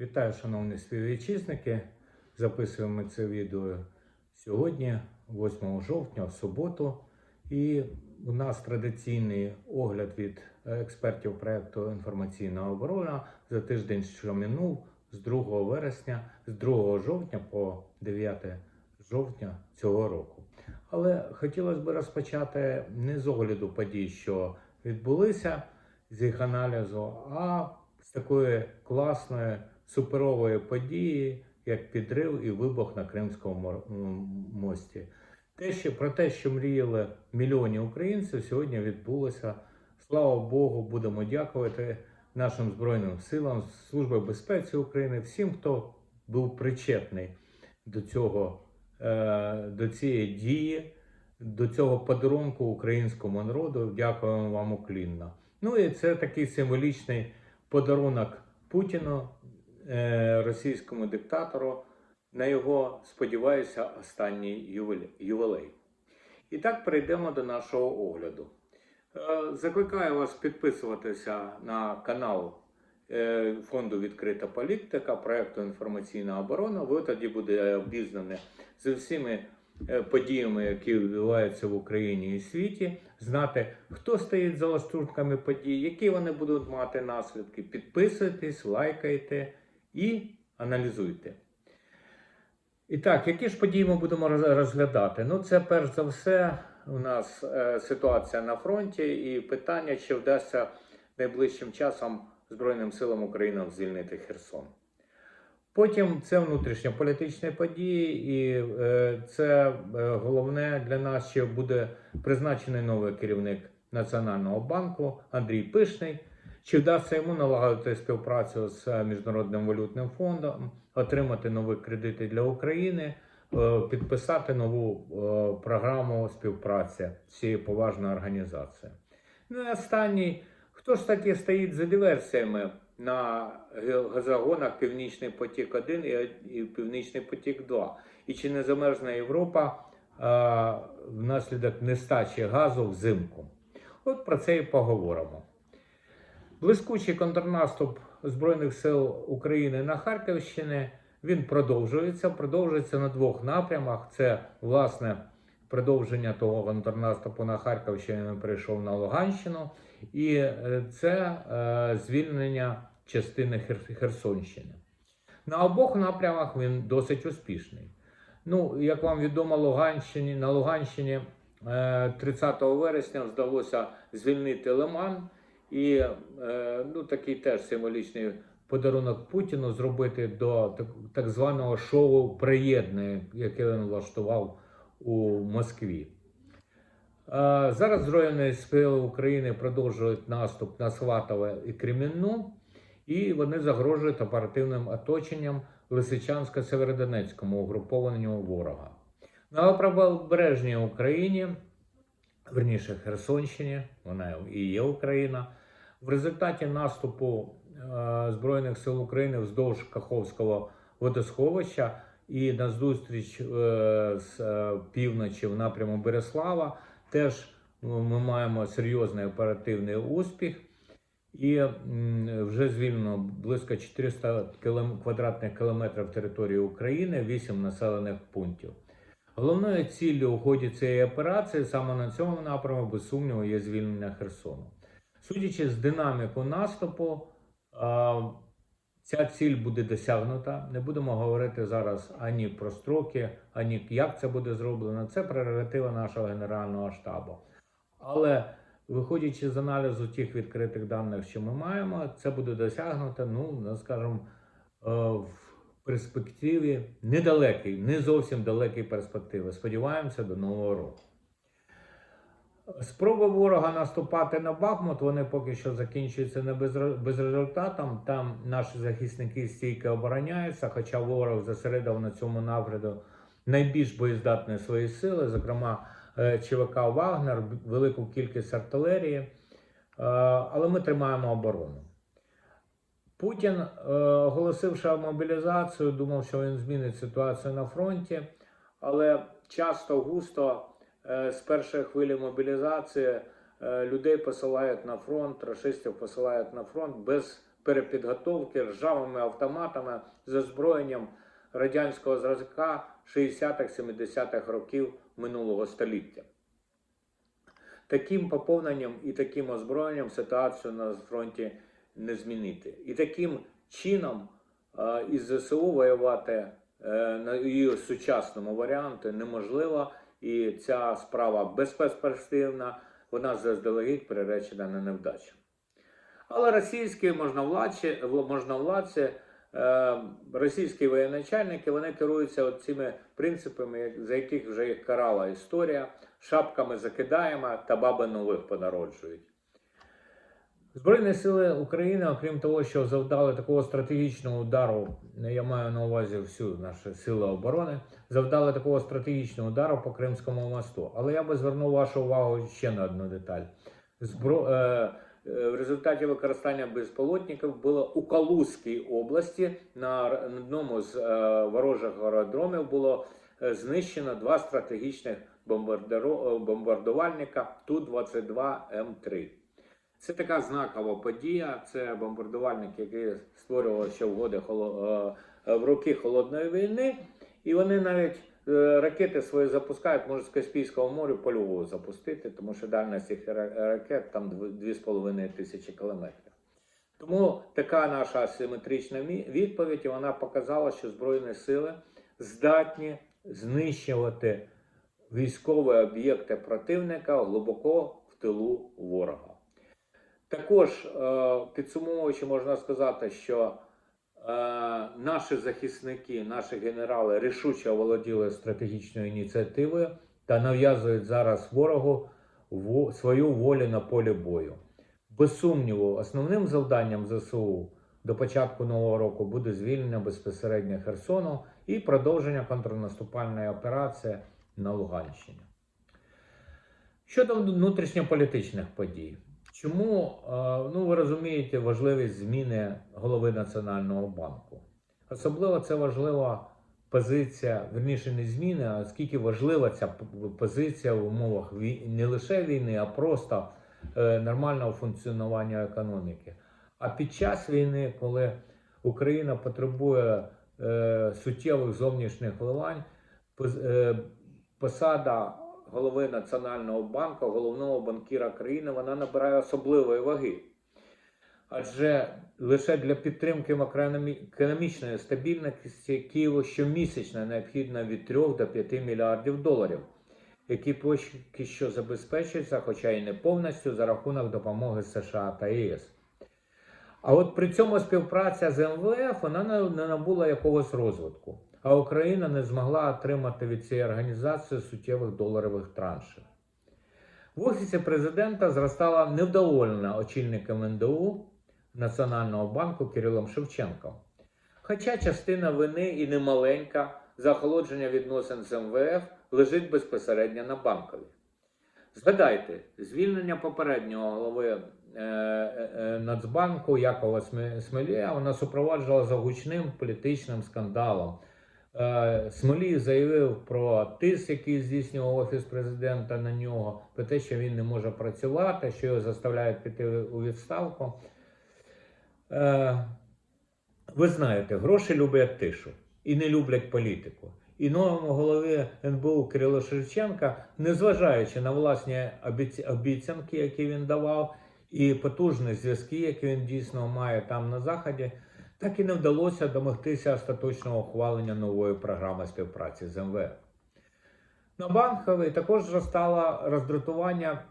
Вітаю, шановні співвітчизники. Записуємо це відео сьогодні, 8 жовтня, в суботу. І у нас традиційний огляд від експертів проєкту Інформаційна оборона за тиждень, що минув, з 2 вересня, з 2 жовтня по 9 жовтня цього року. Але хотілося б розпочати не з огляду подій, що відбулися, з їх аналізу, а з такої класної суперової події, як підрив і вибух на Кримському мості. Те, що про те, що мріяли мільйони українців, сьогодні відбулося. Слава Богу, будемо дякувати нашим Збройним силам, Службі безпеки України, всім, хто був причетний до цього, е, до цієї дії, до цього подарунку українському народу. Дякуємо вам уклінно. Ну і це такий символічний подарунок Путіну, російському диктатору, на його, сподіваюся, останній ювеле- ювілей. І так перейдемо до нашого огляду. Е, Закликаю вас підписуватися на канал е, фонду Відкрита політика, проекту Інформаційна оборона. Ви тоді будете обізнані з усіми е, подіями, які відбуваються в Україні і світі, знати, хто стоїть за лаштунками подій, які вони будуть мати наслідки. Підписуйтесь, лайкайте і аналізуйте. І так, які ж події ми будемо розглядати? Ну, це перш за все у нас е, ситуація на фронті і питання, чи вдасться найближчим часом Збройним силам України звільнити Херсон. Потім це внутрішньополітичні події, і е, це е, головне для нас, що буде призначений новий керівник Національного банку Андрій Пишний. Чи вдасться йому налагодити співпрацю з е, Міжнародним валютним фондом, отримати нові кредити для України, е, підписати нову е, програму співпраці з цією поважною організацією. Ну і останній, хто ж таки стоїть за диверсіями на газогонах Північний потік 1 і, Північний потік 2? І чи не замерзне Європа внаслідок нестачі газу взимку? От про це і поговоримо. Блискучий контрнаступ Збройних сил України на Харківщині він продовжується. Продовжується на двох напрямах. Це власне продовження того контрнаступу на Харківщині він перейшов на Луганщину, і е, це е, звільнення частини Хер- Херсонщини. На обох напрямах він досить успішний. Ну, як вам відомо, Луганщині, на Луганщині е, 30 вересня вдалося звільнити Лиман. І е, ну, такий теж символічний подарунок Путіну зробити до так, званого шоу приєднання, яке він влаштував у Москві. Зараз Збройні сили України продовжують наступ на Сватове і Кремінну, і вони загрожують оперативним оточенням Лисичансько-Северодонецькому угрупованню ворога. На правобережній Україні, верніше Херсонщині, вона і є Україна. В результаті наступу е, Збройних сил України вздовж Каховського водосховища і на зустріч е, з е, півночі в напряму Береслава теж ми маємо серйозний оперативний успіх. І вже звільнено близько 400 квадратних кілометрів території України, 8 населених пунктів. Головною ціллю у ході цієї операції саме на цьому напрямку, без сумніву, є звільнення Херсону. Судячи з динаміку наступу, ця ціль буде досягнута. Не будемо говорити зараз ані про строки, ані як це буде зроблено. Це прерогатива нашого Генерального штабу. Але виходячи з аналізу тих відкритих даних, що ми маємо, це буде досягнуто, ну, ну, скажімо, е, в перспективі недалекій, не зовсім далекій перспективи. Сподіваємося до нового року. Спроби ворога наступати на Бахмут, вони поки що закінчуються не безрезультатом. Там наші захисники стійко обороняються, хоча ворог зосередив на цьому напрямку найбільш боєздатні свої сили, зокрема е, ЧВК Вагнер, велику кількість артилерії. Е, Але ми тримаємо оборону. Путін, е, оголосивши мобілізацію, думав, що він змінить ситуацію на фронті, але часто густо з першої хвилі мобілізації е, людей посилають на фронт, рашистів посилають на фронт без перепідготовки ржавими автоматами з озброєнням радянського зразка 60-70-х років минулого століття. Таким поповненням і таким озброєнням ситуацію на фронті не змінити. І таким чином е, із ЗСУ воювати е, на її сучасному варіанті неможливо, і ця справа безперспективна, вона заздалегідь приречена на невдачу. Але російські можновладці, можновладці е, російські воєначальники, вони керуються цими принципами, за яких вже їх карала історія. Шапками закидаємо та баби нових понароджують. Збройні сили України, окрім того, що завдали такого стратегічного удару, я маю на увазі всю нашу сили оборони, завдали такого стратегічного удару по Кримському мосту. Але я би звернув вашу увагу ще на одну деталь. Збро... Е, е, в результаті використання безполотників було у Калузькій області на одному з е, ворожих аеродромів було знищено два стратегічних бомбардувальника Ту-22М3. Це така знакова подія. Це бомбардувальник, який створював ще в годи е, е, в роки холодної війни, і вони навіть е, ракети свої запускають, можуть з Каспійського моря по запустити, тому що дальність цих ракет там 2,5 тисячі кілометрів. Тому така наша асиметрична відповідь, і вона показала, що Збройні сили здатні знищувати військові об'єкти противника глибоко в тилу ворога. Також, е, підсумовуючи, можна сказати, що е, наші захисники, наші генерали рішуче оволоділи стратегічною ініціативою та нав'язують зараз ворогу свою волю на полі бою. Без сумніву, основним завданням ЗСУ до початку нового року буде звільнення безпосередньо Херсону і продовження контрнаступальної операції на Луганщині. Щодо внутрішньополітичних подій, чому е, ну ви розумієте важливість зміни голови Національного банку? Особливо це важлива позиція, верніше не зміни, а скільки важлива ця позиція в умовах не лише війни, а просто е, нормального функціонування економіки. А під час війни, коли Україна потребує е, суттєвих зовнішніх вливань, посада голови Національного банку, головного банкіра країни, вона набирає особливої ваги. Адже лише для підтримки економічної стабільності Києву щомісячно необхідно від 3 до 5 мільярдів доларів, які поки що забезпечуються, хоча й не повністю, за рахунок допомоги США та ЄС. А от при цьому співпраця з МВФ вона не набула якогось розвитку, а Україна не змогла отримати від цієї організації суттєвих доларових траншів. В офісі президента зростала невдоволена очільником НДУ Національного банку Кирилом Шевченком. Хоча частина вини і немаленька за охолодження відносин з МВФ лежить безпосередньо на банкові. Згадайте, звільнення попереднього голови е, е, е, Нацбанку Якова Смелія вона супроваджувала гучним політичним скандалом. Е, Смолій заявив про тиск, який здійснював офіс президента на нього, про те, що він не може працювати, що його заставляють піти у відставку. Е, Ви знаєте, гроші люблять тишу і не люблять політику. І новому голові НБУ Кирило Шевченка, незважаючи на власні обіцянки, які він давав, і потужні зв'язки, які він дійсно має там на заході, так і не вдалося домогтися остаточного ухвалення нової програми співпраці з МВФ. На банковій також зростало роздратування,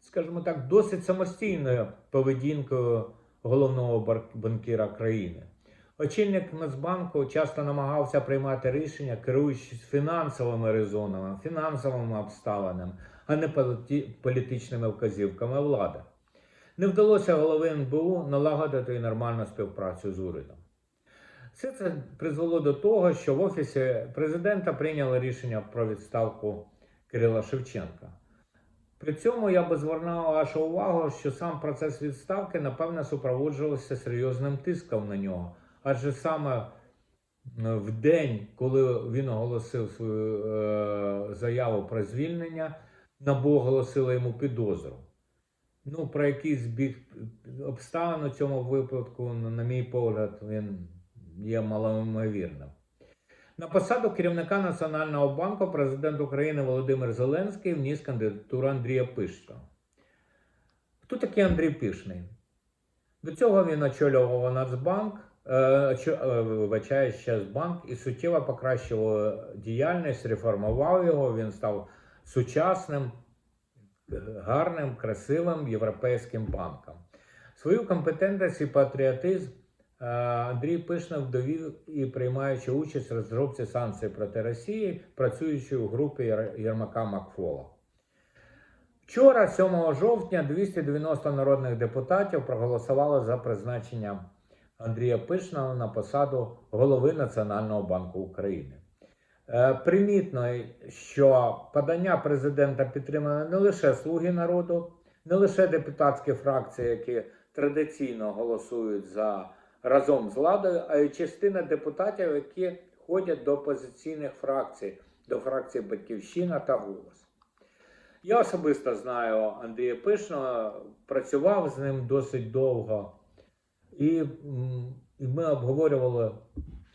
скажімо так, досить самостійною поведінкою головного банкіра країни. Очільник Нацбанку часто намагався приймати рішення, керуючись фінансовими резонами, фінансовими обставинами, а не політичними вказівками влади. Не вдалося голови НБУ налагодити нормальну співпрацю з урядом. Все це призвело до того, що в офісі президента прийняли рішення про відставку Кирила Шевченка. При цьому я би звернув вашу увагу, що сам процес відставки, напевно, супроводжувався серйозним тиском на нього. Адже саме е, в день, коли він оголосив свою е, заяву про звільнення, НАБУ оголосило йому підозру. Ну, про якийсь збіг обставин у цьому випадку, на мій погляд, він є малоймовірним. На посаду керівника Національного банку президент України Володимир Зеленський вніс кандидатуру Андрія Пишного. Хто такий Андрій Пишний? До цього він очолював Нацбанк, е, е, вибачаю, і суттєво покращував діяльність, реформував його. Він став сучасним, гарним, красивим європейським банком. Свою компетентність і патріотизм е, Андрій Пишнев довів і приймаючи участь в розробці санкцій проти Росії, працюючи у групі Єрмака Макфола. Вчора, 7 жовтня, 290 народних депутатів проголосували за призначення Андрія Пишного на посаду голови Національного банку України. Е, Примітно, що подання президента підтримали не лише слуги народу, не лише депутатські фракції, які традиційно голосують за разом з владою, а й частина депутатів, які ходять до опозиційних фракцій, до фракції Батьківщина та Голос. Я особисто знаю Андрія Пишного, працював з ним досить довго, і ми обговорювали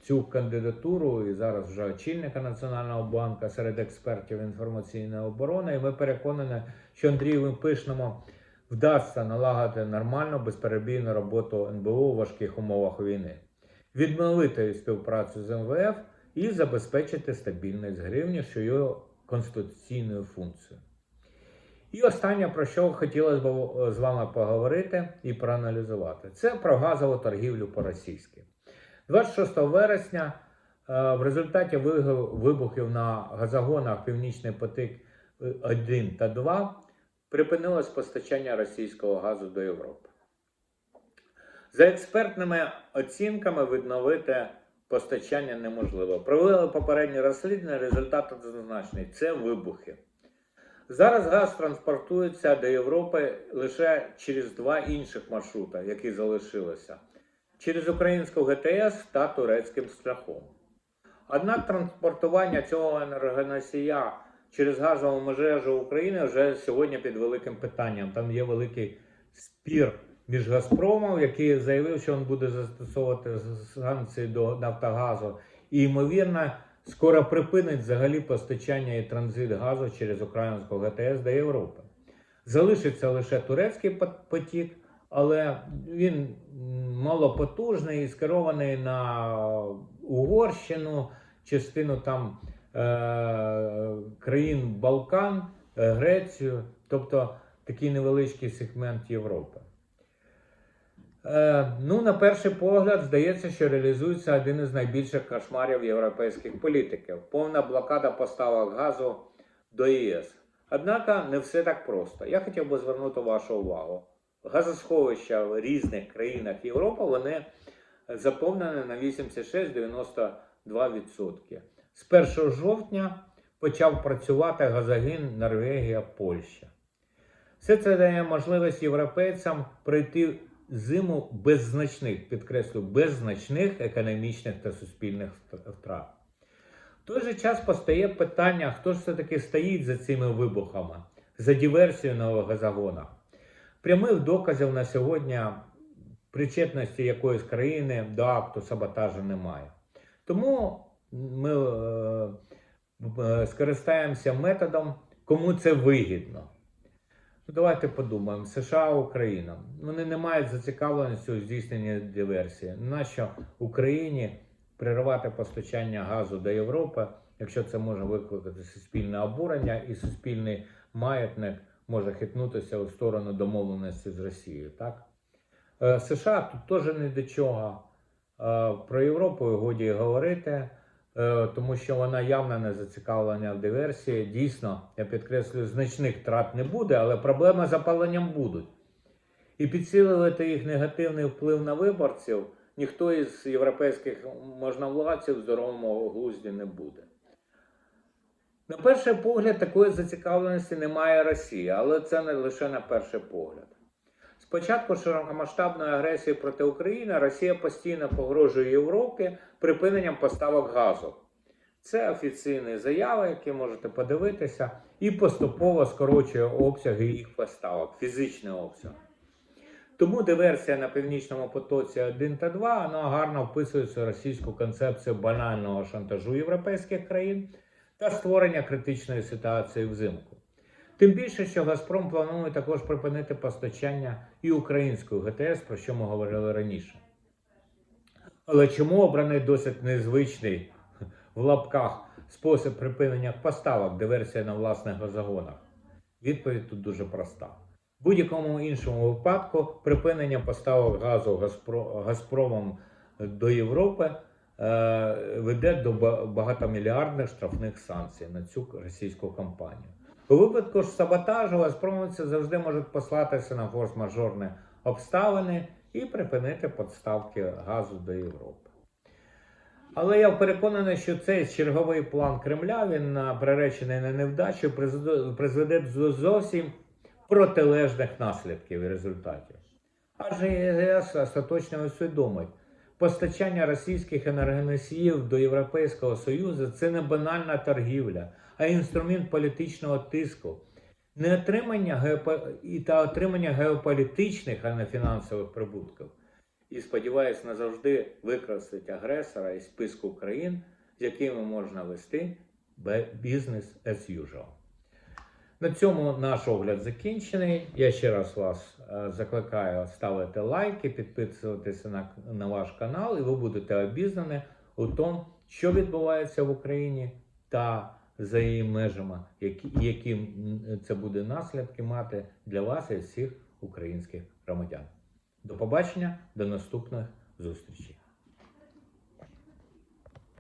цю кандидатуру і зараз вже очільника Національного банку серед експертів інформаційної оборони. І ми переконані, що Андрію Пишному вдасться налагодити нормальну безперебійну роботу НБУ у важких умовах війни, відновити співпрацю з МВФ і забезпечити стабільність гривні, що є конституційною функцією. І останнє, про що хотілося б з вами поговорити і проаналізувати, це про газову торгівлю по-російськи. 26 вересня е, в результаті вибухів на газогонах Північний потік 1 та 2 припинилось постачання російського газу до Європи. За експертними оцінками відновити постачання неможливо. Провели попередні розслідування, результат однозначний це вибухи. Зараз газ транспортується до Європи лише через два інших маршрути, які залишилися: через українську ГТС та турецьким шляхом. Однак транспортування цього енергоносія через газову мережу України вже сьогодні під великим питанням. Там є великий спір між Газпромом, який заявив, що він буде застосовувати санкції до Нафтогазу, і ймовірно, скоро припинить взагалі постачання і транзит газу через українську ГТС до Європи. Залишиться лише турецький потік, але він малопотужний і скерований на Угорщину, частину там е- країн Балкан, е, Грецію, тобто такий невеличкий сегмент Європи. Е, ну, на перший погляд, здається, що реалізується один із найбільших кошмарів європейських політиків повна блокада поставок газу до ЄС. Однак не все так просто. Я хотів би звернути вашу увагу. Газосховища в різних країнах Європи вони заповнені на 86-92%. З 1 жовтня почав працювати газогін Норвегія, Польща. Все це дає можливість європейцям пройти зиму без значних, підкреслю, без значних економічних та суспільних втрат. В той же час постає питання, хто ж все-таки стоїть за цими вибухами, за диверсією на газогонах. Прямих доказів на сьогодні причетності якоїсь країни до акту саботажу немає. Тому ми е, е, скористаємося методом, кому це вигідно. Ну, давайте подумаємо: США, Україна. Вони не мають зацікавленості у здійсненні диверсії. Нащо Україні переривати постачання газу до Європи, якщо це може викликати суспільне обурення і суспільний маятник може хитнутися у сторону домовленості з Росією, так? Е, США тут теж не до чого. Е, Про Європу годі говорити, е, тому що вона явно не зацікавлена в диверсії. Дійсно, я підкреслюю, значних втрат не буде, але проблеми з запаленням будуть. І підсилювати їх негативний вплив на виборців ніхто із європейських можновладців в здоровому глузді не буде. На перший погляд, такої зацікавленості немає Росії, але це не лише на перший погляд. Спочатку широкомасштабної агресії проти України Росія постійно погрожує Європі припиненням поставок газу. Це офіційні заяви, які можете подивитися, і поступово скорочує обсяги їх поставок, фізичний обсяг. Тому диверсія на північному потоці 1 та 2 вона гарно вписується в російську концепцію банального шантажу європейських країн та створення критичної ситуації взимку. Тим більше, що Газпром планує також припинити постачання і української ГТС, про що ми говорили раніше. Але чому обраний досить незвичний в лапках спосіб припинення поставок диверсія на власних газогонах? Відповідь тут дуже проста. В будь-якому іншому випадку припинення поставок газу Газпро- Газпромом до Європи веде до багатомільярдних штрафних санкцій на цю російську компанію. У випадку ж саботажу Газпромовці завжди можуть послатися на форс-мажорні обставини і припинити поставки газу до Європи. Але я переконаний, що цей черговий план Кремля він а, приречений на невдачу призведе до зовсім протилежних наслідків і результатів. Адже ЄС остаточно усвідомить, постачання російських енергоносіїв до Європейського Союзу це не банальна торгівля, а інструмент політичного тиску, не отримання геопо... та отримання геополітичних, а не фінансових прибутків. І сподіваюсь назавжди викреслить агресора із списку країн, з якими можна вести бізнес as usual. На цьому наш огляд закінчений. Я ще раз вас е, закликаю ставити лайки, підписуватися на, на ваш канал, і ви будете обізнані у тому, що відбувається в Україні та за її межами, які, які це буде наслідки мати для вас і всіх українських громадян. До побачення, до наступних зустрічей.